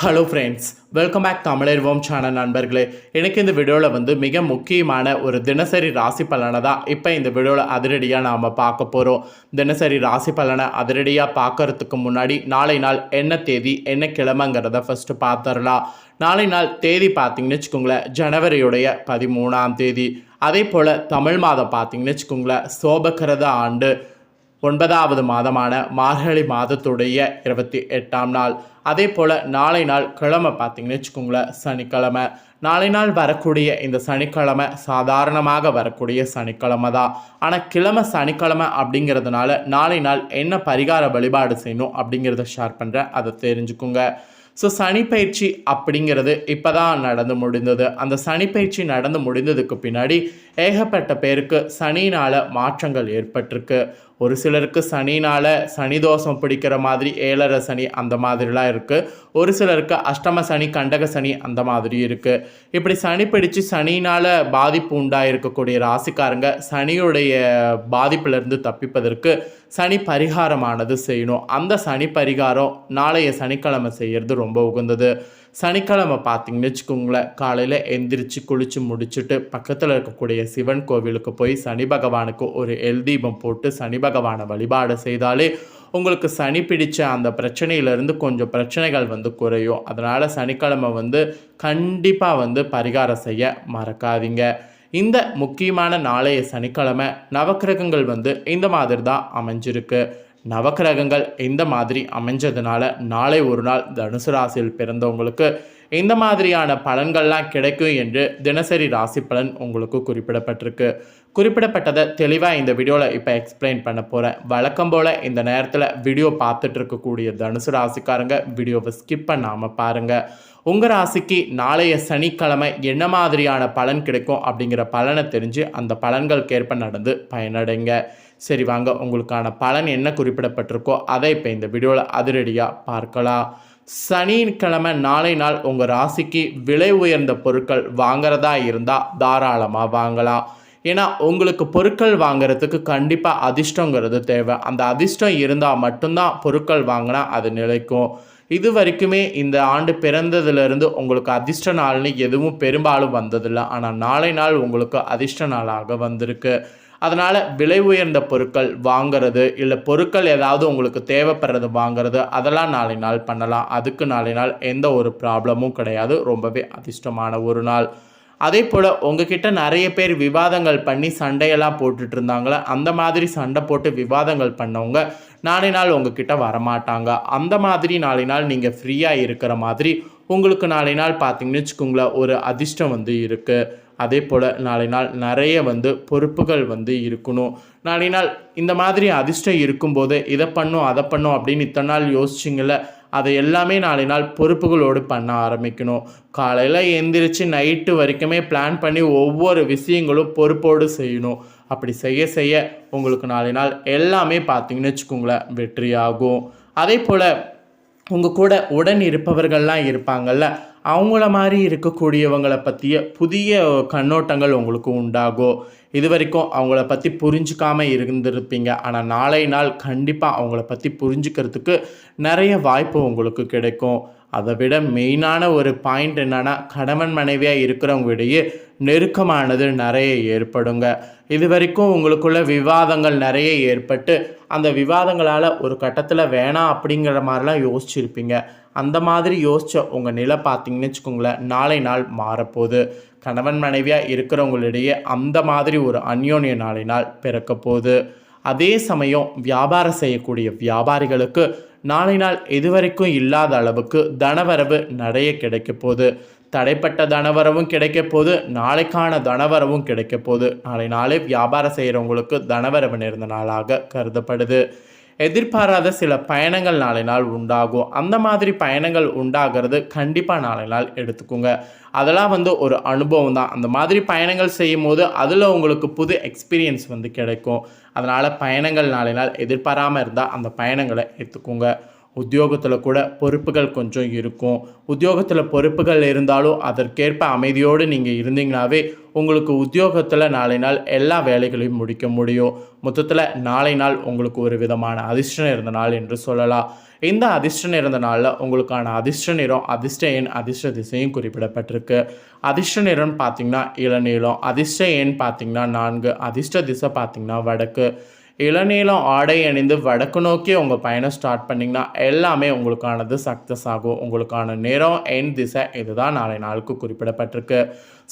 Hello friends welcome back தமிழர்வோம் channel நண்பர்களே. எனக்கு இந்த வீடியோவில் வந்து மிக முக்கியமான ஒரு தினசரி ராசி பலனை தான் இப்போ இந்த வீடியோவில் அதிரடியாக நாம் பார்க்க போகிறோம் தினசரி ராசி பலனை அதிரடியாக பார்க்கறதுக்கு முன்னாடி நாளை நாள் என்ன தேதி என்ன கிழமைங்கிறத ஃபஸ்ட்டு பார்த்துடலாம். நாளை நாள் தேதி பார்த்தீங்கன்னு வச்சுக்கோங்களேன் ஜனவரியுடைய பதிமூணாம் தேதி. அதே போல் தமிழ் மாதம் பார்த்தீங்கன்னு வச்சுக்கோங்களேன் சோபக்கிறத ஆண்டு. ஒன்பதாவது மாதமான மார்கழி மாதத்துடைய இருபத்தி எட்டாம் நாள். அதே போல் நாளை நாள் கிழமை பார்த்தீங்கன்னு வச்சுக்கோங்களேன் சனிக்கிழமை. நாளை நாள் வரக்கூடிய இந்த சனிக்கிழமை சாதாரணமாக வரக்கூடிய சனிக்கிழமை தான். ஆனால் கிழமை சனிக்கிழமை அப்படிங்கிறதுனால நாளை நாள் என்ன பரிகார வழிபாடு செய்யணும் அப்படிங்கிறத ஷேர் பண்ணுறேன் அதை தெரிஞ்சுக்குங்க. ஸோ சனிப்பயிற்சி அப்படிங்கிறது இப்போ தான் நடந்து முடிந்தது. அந்த சனிப்பயிற்சி நடந்து முடிந்ததுக்கு பின்னாடி ஏகப்பட்ட பேருக்கு சனினால் மாற்றங்கள் ஏற்பட்டிருக்கு. ஒரு சிலருக்கு சனினால் சனி தோஷம் பிடிக்கிற மாதிரி ஏழரை சனி அந்த மாதிரிலாம் இருக்குது ஒரு சிலருக்கு அஷ்டம சனி கண்டக சனி அந்த மாதிரி இருக்குது இப்படி சனி பிடிச்சு சனினால் பாதிப்பு உண்டாக இருக்கக்கூடிய ராசிக்காரங்க சனியுடைய பாதிப்பிலிருந்து தப்பிப்பதற்கு சனி பரிகாரமானது செய்யணும். அந்த சனி பரிகாரம் நாளைய சனிக்கிழமை செய்கிறது ரொம்ப உகந்தது. சனிக்கிழமை பார்த்தீங்கன்னு வச்சுக்கோங்களேன் காலையில் எந்திரிச்சு குளித்து முடிச்சுட்டு பக்கத்தில் இருக்கக்கூடிய சிவன் கோவிலுக்கு போய் சனி பகவானுக்கு ஒரு எல் தீபம் போட்டு சனி பகவானை வழிபாடு செய்தாலே உங்களுக்கு சனி பிடிச்ச அந்த பிரச்சனையிலேருந்து கொஞ்சம் பிரச்சனைகள் வந்து குறையும். அதனால் சனிக்கிழமை வந்து கண்டிப்பாக வந்து பரிகாரம் செய்ய மறக்காதீங்க. இந்த முக்கியமான நாளைய சனிக்கிழமை நவக்கிரகங்கள் வந்து இந்த மாதிரி தான் அமைஞ்சிருக்கு. நவக்கிரகங்கள் இந்த மாதிரி அமைஞ்சதுனால நாளை ஒரு நாள் தனுசு ராசியில் பிறந்தவங்களுக்கு இந்த மாதிரியான பலன்கள்லாம் கிடைக்கும் என்று தினசரி ராசி பலன் உங்களுக்கு குறிப்பிடப்பட்டிருக்கு. குறிப்பிடப்பட்டதை தெளிவாக இந்த வீடியோவில் இப்போ எக்ஸ்பிளைன் பண்ண போகிறேன் வழக்கம் போல் இந்த நேரத்தில் வீடியோ பார்த்துட்டு இருக்கக்கூடிய தனுசு ராசிக்காரங்க வீடியோவை ஸ்கிப் பண்ணாமல் பாருங்கள் உங்கள் ராசிக்கு நாளைய சனிக்கிழமை என்ன மாதிரியான பலன் கிடைக்கும் அப்படிங்கிற பலனை தெரிஞ்சு அந்த பலன்களுக்கேற்ப நடந்து பயனடைங்க. சரி வாங்க உங்களுக்கான பலன் என்ன குறிப்பிடப்பட்டிருக்கோ அதை இப்போ இந்த வீடியோவில் அதிரடியாக பார்க்கலாம். சனிக்கிழமை நாளை நாள் உங்கள் ராசிக்கு விலை உயர்ந்த பொருட்கள் வாங்குறதா இருந்தால் தாராளமாக வாங்கலாம். ஏன்னா உங்களுக்கு பொருட்கள் வாங்குறதுக்கு கண்டிப்பாக அதிர்ஷ்டங்கிறது தேவை. அந்த அதிர்ஷ்டம் இருந்தால் மட்டும்தான் பொருட்கள் வாங்கினா அது நிலைக்கும். இது வரைக்குமே இந்த ஆண்டு பிறந்ததுலேருந்து உங்களுக்கு அதிர்ஷ்ட நாள்னு எதுவும் பெரும்பாலும் வந்ததில்லை. ஆனால் நாளை நாள் உங்களுக்கு அதிர்ஷ்ட நாளாக வந்திருக்கு. அதனால் விலை உயர்ந்த பொருட்கள் வாங்குறது இல்லை பொருட்கள் ஏதாவது உங்களுக்கு தேவைப்படுறது வாங்குறது அதெல்லாம் நாளை நாள் பண்ணலாம். அதுக்கு நாளை நாள் எந்த ஒரு ப்ராப்ளமும் கிடையாது. ரொம்பவே அதிர்ஷ்டமான ஒரு நாள். அதே போல் உங்ககிட்ட நிறைய பேர் விவாதங்கள் பண்ணி சண்டையெல்லாம் போட்டுட்டு இருந்தாங்களே? அந்த மாதிரி சண்டை போட்டு விவாதங்கள் பண்ணவங்க நாளை நாள் உங்ககிட்ட வரமாட்டாங்க. அந்த மாதிரி நாளை நாள் நீங்கள் ஃப்ரீயாக இருக்கிற மாதிரி உங்களுக்கு நாளை நாள் பார்த்தீங்கன்னு வச்சுக்கோங்களேன் ஒரு அதிர்ஷ்டம் வந்து இருக்குது அதே போல் நாளை நாள் நிறைய வந்து பொறுப்புகள் வந்து இருக்கணும். நாளை நாள் இந்த மாதிரி அதிர்ஷ்டம் இருக்கும்போது இதை பண்ணும் அதை பண்ணும் அப்படின்னு இத்தனை நாள் யோசிச்சிங்கள அதை எல்லாமே நாளை நாள் பொறுப்புகளோடு பண்ண ஆரம்பிக்கணும். காலையில் எந்திரிச்சு நைட்டு வரைக்குமே பிளான் பண்ணி ஒவ்வொரு விஷயங்களும் பொறுப்போடு செய்யணும். அப்படி செய்ய செய்ய உங்களுக்கு நாளை நாள் எல்லாமே பார்த்தீங்கன்னு வச்சுக்கோங்களேன் வெற்றியாகும். அதே போல் உங்கள் கூட உடன் இருப்பவர்கள்லாம் இருப்பாங்கள்ல அவங்கள மாதிரி இருக்கக்கூடியவங்களை பற்றிய புதிய கண்ணோட்டங்கள் உங்களுக்கு உண்டாகும் இது வரைக்கும் அவங்கள பற்றி புரிஞ்சுக்காம இருந்திருப்பீங்க. ஆனால் நாளை நாள் கண்டிப்பாக அவங்கள பற்றி புரிஞ்சுக்கிறதுக்கு நிறைய வாய்ப்பு உங்களுக்கு கிடைக்கும். அதை விட மெயினான ஒரு பாயிண்ட் என்னென்னா கணவன் மனைவியாக இருக்கிறவங்களிடையே நெருக்கமானது நிறைய ஏற்படுங்க. இது வரைக்கும் உங்களுக்குள்ள விவாதங்கள் நிறைய ஏற்பட்டு அந்த விவாதங்களால் ஒரு கட்டத்தில் வேணாம் அப்படிங்கிற மாதிரிலாம் யோசிச்சிருப்பீங்க. அந்த மாதிரி யோசித்த உங்கள் நிலை பார்த்தீங்கன்னு வச்சுக்கோங்களேன் நாளை நாள் மாறப்போகுது. கணவன் மனைவியாக இருக்கிறவங்களிடையே அந்த மாதிரி ஒரு அந்யோன்ய நாளை நாள் பிறக்க போகுது. அதே சமயம் வியாபாரம் செய்யக்கூடிய வியாபாரிகளுக்கு நாளை நாள் இதுவரைக்கும் இல்லாத அளவுக்கு தனவரவு நிறைய கிடைக்க போகுது. தடைப்பட்ட தனவரவும் கிடைக்க போது நாளைக்கான தனவரவும் கிடைக்க போது நாளை நாளே வியாபாரம் செய்கிறவங்களுக்கு தனவரவு நேர்ந்த நாளாக கருதப்படுது. எதிர்பாராத சில பயணங்கள் நாளை நாள் உண்டாகும். அந்த மாதிரி பயணங்கள் உண்டாகிறது கண்டிப்பாக நாளை நாள் எடுத்துக்கோங்க. அதெல்லாம் வந்து ஒரு அனுபவம் தான். அந்த மாதிரி பயணங்கள் செய்யும் போது அதில் உங்களுக்கு புது எக்ஸ்பீரியன்ஸ் வந்து கிடைக்கும். அதனால் பயணங்கள் நாளை நாள் எதிர்பாராமல் இருந்தால் அந்த பயணங்களை எடுத்துக்கோங்க. உத்தியோகத்தில் கூட பொறுப்புகள் கொஞ்சம் இருக்கும். உத்தியோகத்தில் பொறுப்புகள் இருந்தாலும் அதற்கேற்ப அமைதியோடு நீங்கள் இருந்தீங்கனாவே உங்களுக்கு உத்தியோகத்தில் நாளை நாள் எல்லா வேலைகளையும் முடிக்க முடியும். மொத்தத்தில் நாளை நாள் உங்களுக்கு ஒரு விதமான அதிர்ஷ்டம் இருந்த நாள் என்று சொல்லலாம். இந்த அதிர்ஷ்டம் இருந்த நாளில் உங்களுக்கான அதிர்ஷ்ட நிறம் அதிர்ஷ்ட எண் அதிர்ஷ்ட திசையும் குறிப்பிடப்பட்டிருக்கு. அதிர்ஷ்ட நிறம் பார்த்தீங்கன்னா இளநீளம் அதிர்ஷ்ட எண் பார்த்தீங்கன்னா நான்கு அதிர்ஷ்ட திசை பார்த்தீங்கன்னா வடக்கு. இளநீளம் ஆடை அணிந்து வடக்கு நோக்கி உங்கள் பயணம் ஸ்டார்ட் பண்ணிங்கன்னா எல்லாமே உங்களுக்கானது சக்ஸஸ் ஆகும். உங்களுக்கான நேரம் என் திசை இதுதான் நாளை நாளுக்கு குறிப்பிடப்பட்டிருக்கு.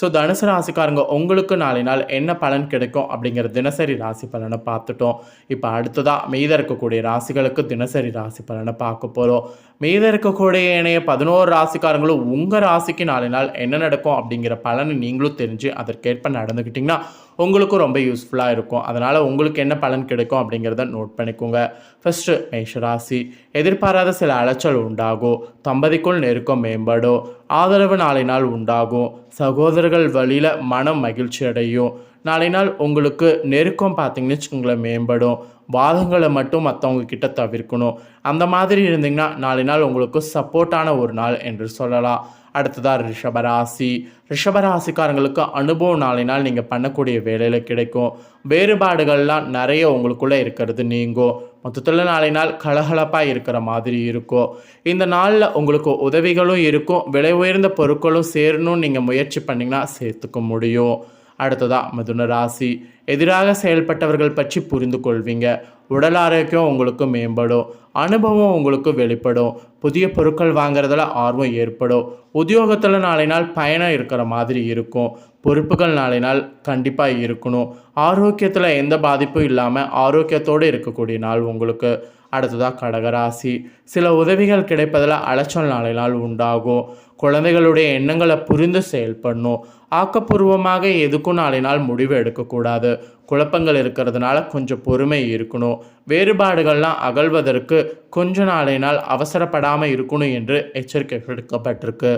ஸோ தனுசு ராசிக்காரங்க உங்களுக்கு நாளை நாள் என்ன பலன் கிடைக்கும் அப்படிங்கிற தினசரி ராசி பலனை பார்த்துட்டோம். இப்போ அடுத்ததாக மீத இருக்கக்கூடிய ராசிகளுக்கு தினசரி ராசி பலனை பார்க்க போகிறோம் மீத இருக்கக்கூடிய இணைய பதினோரு ராசிக்காரங்களும் உங்கள் ராசிக்கு நாளை நாள் என்ன நடக்கும் அப்படிங்கிற பலனை நீங்களும் தெரிஞ்சு அதற்கேற்ப நடந்துக்கிட்டிங்கன்னா உங்களுக்கும் ரொம்ப யூஸ்ஃபுல்லாக இருக்கும். அதனால் உங்களுக்கு என்ன பலன் கிடைக்கும் அப்படிங்கிறத நோட் பண்ணிக்கோங்க. ஃபஸ்ட்டு மேஷராசி. எதிர்பாராத சில அலைச்சல் உண்டாகும். தம்பதிக்குள் நெருக்கம் மேம்படும். ஆதரவு நாளை நாள் உண்டாகும். சகோதரர்கள் வழியில் மனம் மகிழ்ச்சி அடையும். நாளை நாள் உங்களுக்கு நெருக்கம் பார்த்தீங்கன்னு வச்சுக்கோங்களேன் மேம்படும். வாதங்களை மட்டும் மற்றவங்க கிட்ட தவிர்க்கணும். அந்த மாதிரி இருந்தீங்கன்னா நாளை நாள் உங்களுக்கு சப்போர்ட்டான ஒரு நாள் என்று சொல்லலாம். அடுத்ததாக ரிஷபராசி. ரிஷபராசிக்காரங்களுக்கு அனுபவம் நாளை நாள் நீங்கள் பண்ணக்கூடிய வேலையில் கிடைக்கும். வேறுபாடுகள்லாம் நிறைய உங்களுக்குள்ளே இருக்கிறது நீங்கும். மொத்தத்தில் நாளை நாள் கலகலப்பாக இருக்கிற மாதிரி இருக்கும். இந்த நாளில் உங்களுக்கு உதவிகளும் இருக்கும். விலை உயர்ந்த பொருட்களும் சேரணும்னு நீங்கள் முயற்சி பண்ணிங்கன்னா சேர்த்துக்க முடியும். அடுத்ததாக மிதுன ராசி. எதிராக செயல்பட்டவர்கள் பற்றி புரிந்து கொள்வீங்க. உடல் ஆரோக்கியம் உங்களுக்கு மேம்படும். அனுபவம் உங்களுக்கு வெளிப்படும். புதிய பொருட்கள் வாங்குறதுல ஆர்வம் ஏற்படும். உத்தியோகத்தில் நாளை நாள் பயணம் இருக்கிற மாதிரி இருக்கும். பொறுப்புகள் நாளை நாள் கண்டிப்பாக இருக்கணும். ஆரோக்கியத்தில் எந்த பாதிப்பும் இல்லாமல் ஆரோக்கியத்தோடு இருக்கக்கூடிய நாள் உங்களுக்கு. அடுத்ததாக கடகராசி. சில உதவிகள் கிடைப்பதில் அலைச்சல் நாளை நாள் உண்டாகும். குழந்தைகளுடைய எண்ணங்களை புரிந்து செயல்படணும். ஆக்கப்பூர்வமாக எதுக்கும் நாளை நாள் முடிவு எடுக்கக்கூடாது. குழப்பங்கள் இருக்கிறதுனால கொஞ்சம் பொறுமை இருக்கணும். வேறுபாடுகள்லாம் அகழ்வதற்கு கொஞ்ச நாளை நாள் அவசரப்படாமல் இருக்கணும் என்று எச்சரிக்கை விடுக்கப்பட்டிருக்கு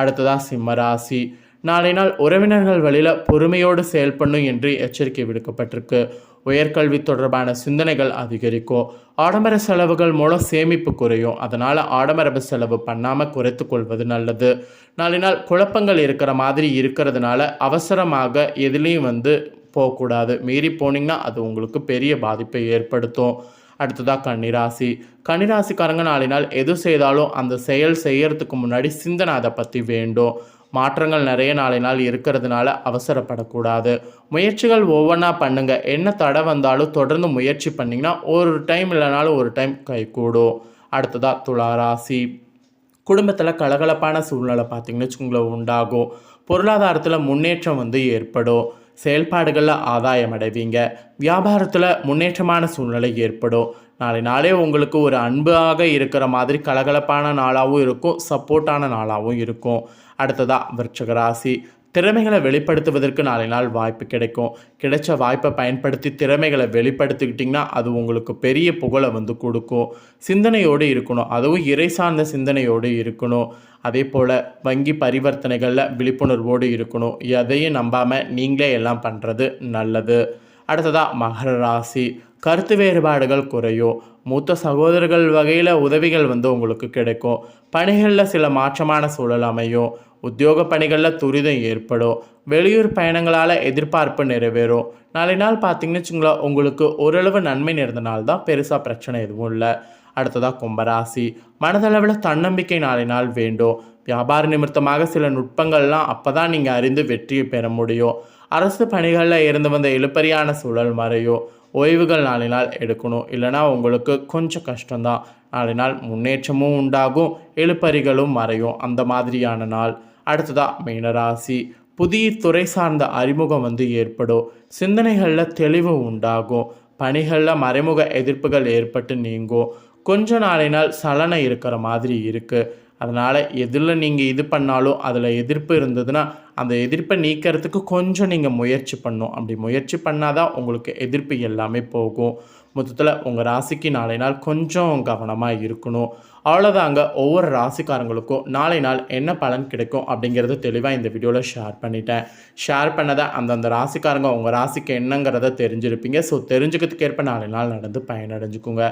அடுத்ததாக சிம்மராசி நாளை நாள் உறவினர்கள் வழியில் பொறுமையோடு செயல்படணும் என்று எச்சரிக்கை விடுக்கப்பட்டிருக்கு. உயர்கல்வி தொடர்பான சிந்தனைகள் அதிகரிக்கும். ஆடம்பர செலவுகள் மூலம் சேமிப்பு குறையும். அதனால் ஆடம்பர செலவு பண்ணாமல் குறைத்து கொள்வது நல்லது. நாளை நாள் குழப்பங்கள் இருக்கிற மாதிரி இருக்கிறதுனால அவசரமாக எதுலேயும் வந்து போகக்கூடாது. மீறி போனீங்கன்னா அது உங்களுக்கு பெரிய பாதிப்பை ஏற்படுத்தும். அடுத்ததாக கன்னிராசி. கன்னிராசிக்காரங்க நாளை நாள் எது செய்தாலும் அந்த செயல் செய்யறதுக்கு முன்னாடி சிந்தனை அதை பற்றி வேண்டும். மாற்றங்கள் நிறைய நாளை நாள் இருக்கிறதுனால அவசரப்படக்கூடாது. முயற்சிகள் ஒவ்வொன்றா பண்ணுங்கள் என்ன தடை வந்தாலும் தொடர்ந்து முயற்சி பண்ணிங்கன்னா ஒரு டைம் இல்லைனாலும் ஒரு டைம் கைகூடும் அடுத்ததாக துளாராசி. குடும்பத்தில் கலகலப்பான சூழ்நிலை பார்த்திங்கன்னு வச்சுக்கோங்களேன் உண்டாகும். பொருளாதாரத்தில் முன்னேற்றம் வந்து ஏற்படும். செயல்பாடுகளில் ஆதாயம் அடைவீங்க. வியாபாரத்தில் முன்னேற்றமான சூழ்நிலை ஏற்படும். நாளை நாளே உங்களுக்கு ஒரு அன்பாக இருக்கிற மாதிரி கலகலப்பான நாளாகவும் இருக்கும். சப்போர்ட்டான நாளாகவும் இருக்கும். அடுத்ததாக விருட்சகராசி திறமைகளை வெளிப்படுத்துவதற்கு நாளை நாள் வாய்ப்பு கிடைக்கும். கிடைச்ச வாய்ப்பை பயன்படுத்தி திறமைகளை வெளிப்படுத்திக்கிட்டிங்கன்னா அது உங்களுக்கு பெரிய புகழை வந்து கொடுக்கும். சிந்தனையோடு இருக்கணும். அதுவும் இறை சார்ந்த சிந்தனையோடு இருக்கணும். அதே போல் வங்கி பரிவர்த்தனைகளில் விழிப்புணர்வோடு இருக்கணும். எதையும் நம்பாமல் நீங்களே எல்லாம் பண்ணுறது நல்லது. அடுத்ததாக மகர ராசி. கருத்து வேறுபாடுகள் குறையும். மூத்த சகோதரர்கள் வகையில் உதவிகள் வந்து உங்களுக்கு கிடைக்கும். பணிகளில் சில மாற்றமான சூழல் அமையும். உத்தியோக பணிகளில் துரிதம் ஏற்படும். வெளியூர் பயணங்களால் எதிர்பார்ப்பு நிறைவேறும். நாளை நாள் பார்த்தீங்கன்னு வச்சுங்களேன் உங்களுக்கு ஓரளவு நன்மை நேர்ந்த நாள் தான். பெருசாக பிரச்சனை எதுவும் இல்லை. அடுத்ததாக கும்பராசி. மனதளவில் தன்னம்பிக்கை நாளை நாள் வேண்டும். வியாபார நிமித்தமாக சில நுட்பங்கள்லாம் அப்போ தான் நீங்கள் அறிந்து வெற்றியை பெற முடியும். அரசு பணிகளில் இருந்து வந்த இழுப்பறியான சூழல் மறையும் ஓய்வுகள் நாளை நாள் எடுக்கணும். இல்லைனா உங்களுக்கு கொஞ்சம் கஷ்டம்தான் நாளை நாள் முன்னேற்றமும் உண்டாகும் இழுப்பறிகளும் மறையும். அந்த மாதிரியான நாள். அடுத்ததாக மீனராசி. புதிய துறை சார்ந்த அறிமுகம் வந்து ஏற்படும். சிந்தனைகளில் தெளிவு உண்டாகும். பணிகளில் மறைமுக எதிர்ப்புகள் ஏற்பட்டு நீங்கும். கொஞ்ச நாளை நாள் சலனை இருக்கிற மாதிரி இருக்குது அதனால் எதில் நீங்கள் இது பண்ணாலும் அதில் எதிர்ப்பு இருந்ததுன்னா அந்த எதிர்ப்பை நீக்கிறதுக்கு கொஞ்சம் நீங்கள் முயற்சி பண்ணும். அப்படி முயற்சி பண்ணால் தான் உங்களுக்கு எதிர்ப்பு எல்லாமே போகும். மொத்தத்தில் உங்கள் ராசிக்கு நாளை நாள் கொஞ்சம் கவனமாக இருக்கணும். அவ்வளோதாங்க ஒவ்வொரு ராசிக்காரங்களுக்கும் நாளை நாள் என்ன பலன் கிடைக்கும் அப்படிங்கிறது தெளிவாக இந்த வீடியோவில் ஷேர் பண்ணிட்டேன். ஷேர் பண்ணதை அந்தந்த ராசிக்காரங்க உங்கள் ராசிக்கு என்னங்கிறத தெரிஞ்சிருப்பீங்க. ஸோ தெரிஞ்சுக்கிறதுக்கு ஏற்ப நாளை நாள் நடந்து பயனடைஞ்சுக்குங்க.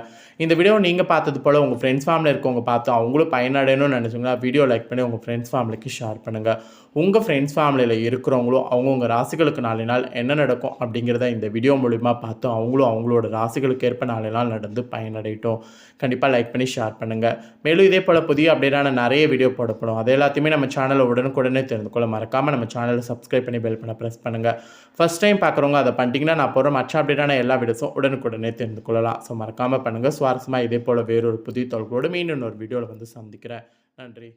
இந்த வீடியோ நீங்கள் பார்த்தது போல் உங்கள் ஃப்ரெண்ட்ஸ் ஃபேமிலி இருக்கவங்க பார்த்து அவங்களும் பயனடையணும்னு நினச்சிங்கன்னா வீடியோ லைக் பண்ணி உங்கள் ஃப்ரெண்ட்ஸ் ஃபேமிலிக்கு ஷேர் பண்ணுங்கள் உங்கள் ஃப்ரெண்ட்ஸ் ஃபேமிலியில் இருக்கிறவங்களும் அவங்கவுங்க ராசிகளுக்கு நாளை நாள் என்ன நடக்கும் அப்படிங்கிறத இந்த வீடியோ மூலிமா பார்த்து அவங்களும் அவங்களோட ராசிகளுக்கு ஏற்ப நாளை நாள் நடந்து பயனடையட்டும். கண்டிப்பாக லைக் பண்ணி ஷேர் பண்ணுங்கள் மேலும் இதே போல் புதிய அப்டேட்டான நிறைய வீடியோ போடப்படும். அது எல்லாத்தையுமே நம்ம சேனலை உடனுக்குடனே தெரிந்து கொள்ள மறக்காமல் நம்ம சேனலை சப்ஸ்கிரைப் பண்ணி பெல் பண்ண ப்ரெஸ் பண்ணுங்கள் ஃபஸ்ட் டைம் பார்க்குறவங்க அதை பண்ணிட்டீங்கன்னா நான் போகிற மற்ற அப்டேட்டான எல்லா வீடியோஸும் உடனுக்குடனே தெரிந்து கொள்ளலாம். ஸோ மறக்காமல் பண்ணுங்கள் சுவாரஸ்யமாக இதே போல் வேறொரு புதிய தொழில்களோடு மீண்டும் ஒரு வீடியோவில் வந்து சந்திக்கிறேன். நன்றி.